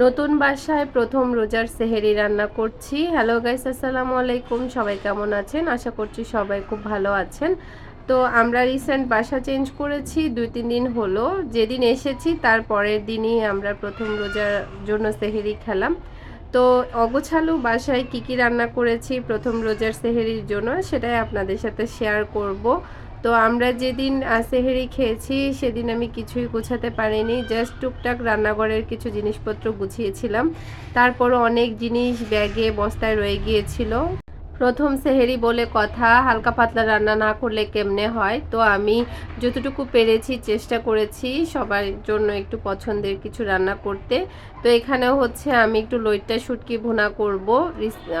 নতুন বাসায় প্রথম রোজার সেহেরি রান্না করছি। হ্যালো গাইস আসসালামু আলাইকুম। সবাই কেমন আছেন? আশা করছি সবাই খুব ভালো আছেন। তো আমরা রিসেন্ট বাসা চেঞ্জ করেছি, দুই তিন দিন হলো। যেদিন এসেছি, তার পরের দিনই আমরা প্রথম রোজার জন্য সেহেরি খেলাম। তো অগোছালো বাসায় কি কি রান্না করেছি প্রথম রোজার সেহেরির জন্য, সেটাই আপনাদের সাথে শেয়ার করব। তো আমরা যেদিন সেহেরি খেয়েছি, সেদিন আমি কিছুই গোছাতে পারিনি। জাস্ট টুকটাক রান্নাঘরের কিছু জিনিসপত্র গুছিয়েছিলাম। তারপরও অনেক জিনিস ব্যাগে, বস্তায় রয়ে গিয়েছিল। প্রথম সেহেরি বলে কথা, হালকা পাতলা রান্না না করলে কেমনে হয়? তো আমি যতটুকু পেরেছি, চেষ্টা করেছি সবার জন্য একটু পছন্দের কিছু রান্না করতে। তো এখানে হচ্ছে আমি একটু লইট্টা শুটকি ভুনা করব।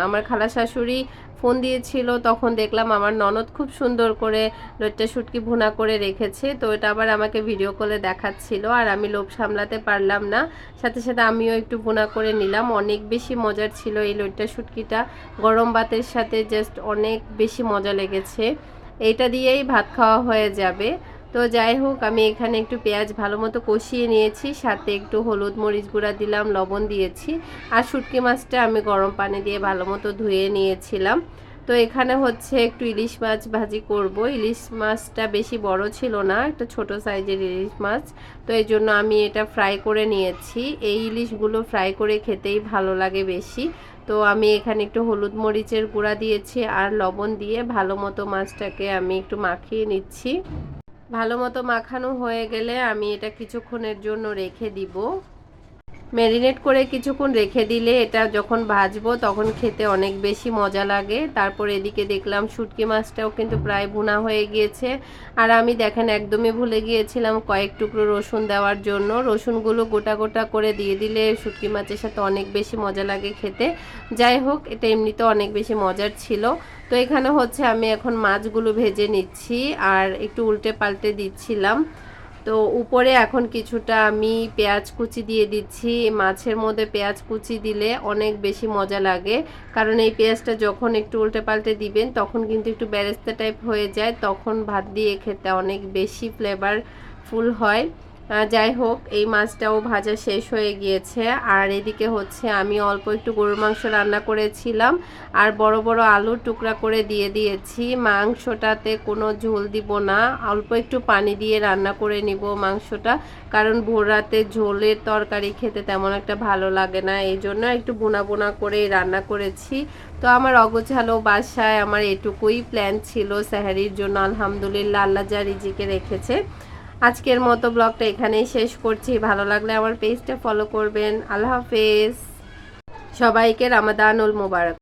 আমার খালা শাশুড়ি ফোন দিয়েছিল, তখন দেখলাম আমার ননদ খুব সুন্দর করে লইট্টা শুটকি ভুনা করে রেখেছে। তো এটা আবার আমাকে ভিডিও কলে দেখাচ্ছিল আর আমি লোভ সামলাতে পারলাম না। সাথে সাথে আমিও একটু ভুনা করে নিলাম। অনেক বেশি মজার ছিল এই লইট্টা শুটকিটা। গরম ভাতের সাথে জাস্ট অনেক বেশি মজা লেগেছে। এটা দিয়েই ভাত খাওয়া হয়ে যাবে। তো যাই হোক, আমি এখানে একটু পেঁয়াজ ভালো মতো কষিয়ে নিয়েছি, সাথে একটু হলুদ মরিচ গুঁড়া দিলাম, লবণ দিয়েছি, আর শুটকি মাছটা আমি গরম পানি দিয়ে ভালো মতো ধুয়ে নিয়েছিলাম। তো এখানে হচ্ছে একটু ইলিশ মাছ ভাজি করব। ইলিশ মাছটা বেশি বড় ছিল না, একটা ছোট সাইজের ইলিশ মাছ। তো এই জন্য আমি এটা ফ্রাই করে নিয়েছি। এই ইলিশগুলো ফ্রাই করে খেতেই ভালো লাগে বেশি। তো আমি এখানে একটু হলুদ মরিচের গুঁড়া দিয়েছি, আর লবণ দিয়ে ভালো মতো মাছটাকে আমি একটু মাখিয়ে নিচ্ছি। ভালো মতো মাখানো হয়ে গেলে আমি এটা কিছুক্ষণের জন্য রেখে দিব। ম্যারিনেট করে কিছুক্ষণ রেখে দিলে এটা যখন ভাজবো তখন খেতে অনেক বেশি মজা লাগে। তারপর এদিকে দেখলাম শুটকি মাছটাও কিন্তু প্রায় ভুনা হয়ে গিয়েছে। আর আমি দেখেন একদমই ভুলে গিয়েছিলাম কয়েক টুকরো রসুন দেওয়ার জন্য। রসুনগুলো গোটা গোটা করে দিয়ে দিলে শুটকি মাছের সাথে অনেক বেশি মজা লাগে খেতে। যাই হোক, এটা এমনিতে অনেক বেশি মজার ছিল। তো এখানে হচ্ছে আমি এখন মাছগুলো ভেজে নিচ্ছি আর একটু উল্টে পাল্টে দিচ্ছিলাম। তো উপরে এখন কিছুটা আমি পেঁয়াজ কুচি দিয়ে দিচ্ছি। মাছের মধ্যে পেঁয়াজ কুচি দিলে অনেক বেশি মজা লাগে। কারণ এই পেঁয়াজটা যখন একটু উল্টে পাল্টে দিবেন, তখন কিন্তু একটু ব্যারেস্তা টাইপ হয়ে যায়। তখন ভাত দিয়ে খেতে অনেক বেশি ফ্লেভার ফুল হয়। যাই হোক, এই মাছটাও ভাজা শেষ হয়ে গিয়েছে। আর এদিকে হচ্ছে আমি অল্প একটু গরুর মাংস রান্না করেছিলাম, আর বড় বড় আলুর টুকরা করে দিয়ে দিয়েছি। মাংসটাতে কোনো ঝোল দিব না, অল্প একটু পানি দিয়ে রান্না করে নিব মাংসটা, কারণ ভোর রাতে ঝোলের তরকারি খেতে তেমন একটা ভালো লাগে না, এই জন্য একটু বোনা বোনা করে রান্না করেছি। তো আমার অগোছালো বাসায় আমার এটুকুই প্ল্যান ছিল স্যাহারির জন্য আলহামদুলিল্লাহ আল্লাহ যা রিজিকে রেখেছে। আজকের মতো ব্লগটা এখানেই শেষ করছি। ভালো লাগলে আমার পেজটা ফলো করবেন। আল্লাহ হাফেজ। সবাইকে রামাদানুল মোবারক।